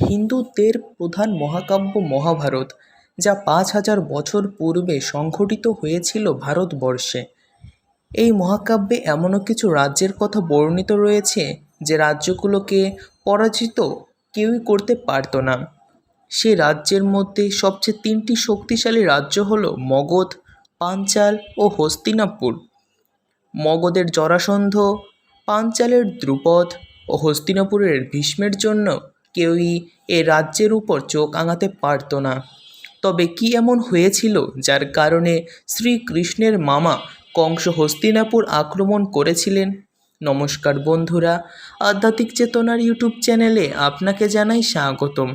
হিন্দুদের প্রধান মহাকাব্য মহাভারত, যা পাঁচ হাজার বছর পূর্বে সংঘটিত হয়েছিল ভারতবর্ষে। এই মহাকাব্যে এমনও কিছু রাজ্যের কথা বর্ণিত রয়েছে, যে রাজ্যগুলোকে পরাজিত কেউই করতে পারতো না। সে রাজ্যের মধ্যে সবচেয়ে তিনটি শক্তিশালী রাজ্য হলো মগধ, পাঞ্চাল ও হস্তিনাপুর। মগধের জরাসন্ধ, পাঞ্চালের দ্রুপদ ও হস্তিনাপুরের ভীষ্মের জন্য কেউই এ রাজ্যের উপর চোখ আঙাতে পারত না। তবে কি এমন হয়েছিল যার কারণে শ্রীকৃষ্ণের মামা কংস হস্তিনাপুর আক্রমণ করেছিলেন? নমস্কার বন্ধুরা, আধ্যাত্মিক চেতনার ইউটিউব চ্যানেলে আপনাকে জানাই স্বাগতম।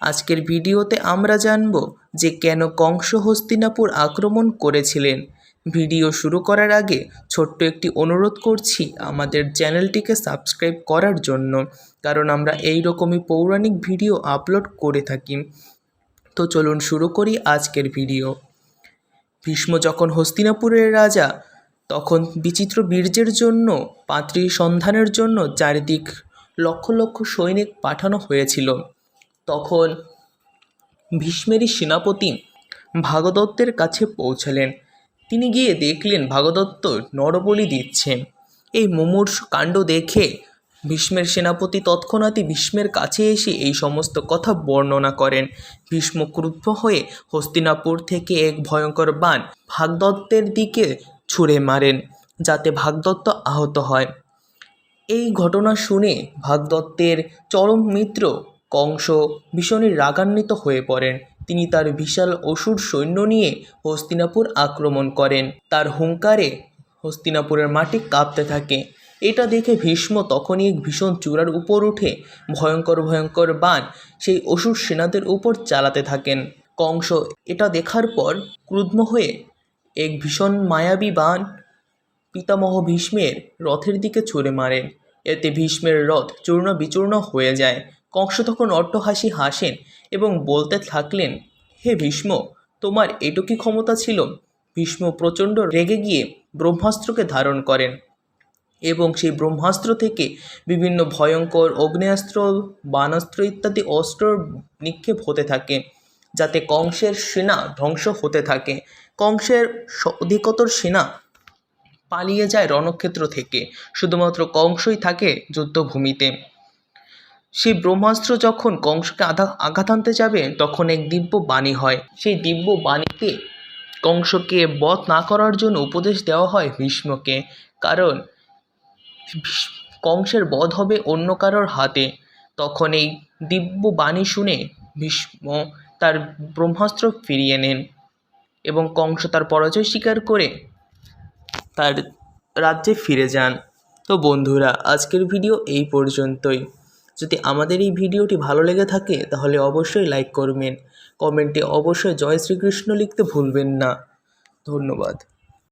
আজকের ভিডিওতে আমরা জানব যে কেন কংস হস্তিনাপুর আক্রমণ করেছিলেন। ভিডিও শুরু করার আগে ছোট্ট একটি অনুরোধ করছি আমাদের চ্যানেলটিকে সাবস্ক্রাইব করার জন্য, কারণ আমরা এই রকমই পৌরাণিক ভিডিও আপলোড করে থাকি। তো চলুন শুরু করি আজকের ভিডিও। ভীষ্ম যখন হস্তিনাপুরের রাজা, তখন বিচিত্র বীর্যের জন্য, পাত্রী সন্ধানের জন্য চারিদিক লক্ষ লক্ষ সৈনিক পাঠানো হয়েছিল। তখন ভীষ্মেরই সেনাপতি ভাগদত্তের কাছে পৌঁছালেন। তিনি গিয়ে দেখলেন ভাগদত্ত নরবলি দিচ্ছেন। এই মুমূর্ষ কাণ্ড দেখে ভীষ্মের সেনাপতি তৎক্ষণাৎই ভীষ্মের কাছে এসে এই সমস্ত কথা বর্ণনা করেন। ভীষ্ম ক্রুদ্ধ হয়ে হস্তিনাপুর থেকে এক ভয়ঙ্কর বাণ ভাগদত্তের দিকে ছুঁড়ে মারেন, যাতে ভাগদত্ত আহত হয়। এই ঘটনা শুনে ভাগদত্তের চরম মিত্র কংস ভীষণই রাগান্বিত হয়ে পড়েন। তিনি তার বিশাল অসুর সৈন্য নিয়ে হস্তিনাপুর আক্রমণ করেন। তার হুঙ্কারে হস্তিনাপুরের মাটি কাঁপতে থাকে। এটা দেখে ভীষ্ম তখনই এক ভীষণ চূড়ার উপর উঠে ভয়ঙ্কর ভয়ঙ্কর বাণ সেই অসুর সেনাদের উপর চালাতে থাকেন। কংস, এটা দেখার পর ক্রুদ্ম হয়ে এক ভীষণ মায়াবী বাণ পিতামহ ভীষ্মের রথের দিকে ছুঁড়ে মারেন। এতে ভীষ্মের রথ চূর্ণ বিচূর্ণ হয়ে যায়। কংস তখন অট্টহাসি হাসেন এবং বলতে থাকলেন, হে ভীষ্ম, তোমার এটুকি ক্ষমতা ছিল। ভীষ্ম প্রচণ্ড রেগে গিয়ে ব্রহ্মাস্ত্রকে ধারণ করেন এবং সেই ব্রহ্মাস্ত্র থেকে বিভিন্ন ভয়ঙ্কর অগ্নেয়াস্ত্র বানাস্ত্র ইত্যাদি অস্ত্র নিক্ষেপ হতে থাকে, যাতে কংসের সেনা ধ্বংস হতে থাকে। কংসের অধিকতর সেনা পালিয়ে যায় রণক্ষেত্র থেকে। শুধুমাত্র কংসই থাকে যুদ্ধভূমিতে। সেই ব্রহ্মাস্ত্র যখন কংসকে আধা আঘাত আনতে যাবে, তখন এক দিব্য বাণী হয়। সেই দিব্য বাণীতে কংসকে বধ না করার জন্য উপদেশ দেওয়া হয় ভীষ্মকে। কারণ কংসের বধ হবে অন্য কারোর হাতে। তখন এই দিব্য বাণী শুনে ভীষ্ম তার ব্রহ্মাস্ত্র ফিরিয়ে নেন এবং কংস তার পরাজয় স্বীকার করে তার রাজ্যে ফিরে যান। তো বন্ধুরা, আজকের ভিডিও এই পর্যন্তই। যদি আমাদের এই ভিডিওটি ভালো লেগে থাকে, তাহলে অবশ্যই লাইক করবেন। কমেন্টে অবশ্যই জয় শ্রীকৃষ্ণ লিখতে ভুলবেন না। ধন্যবাদ।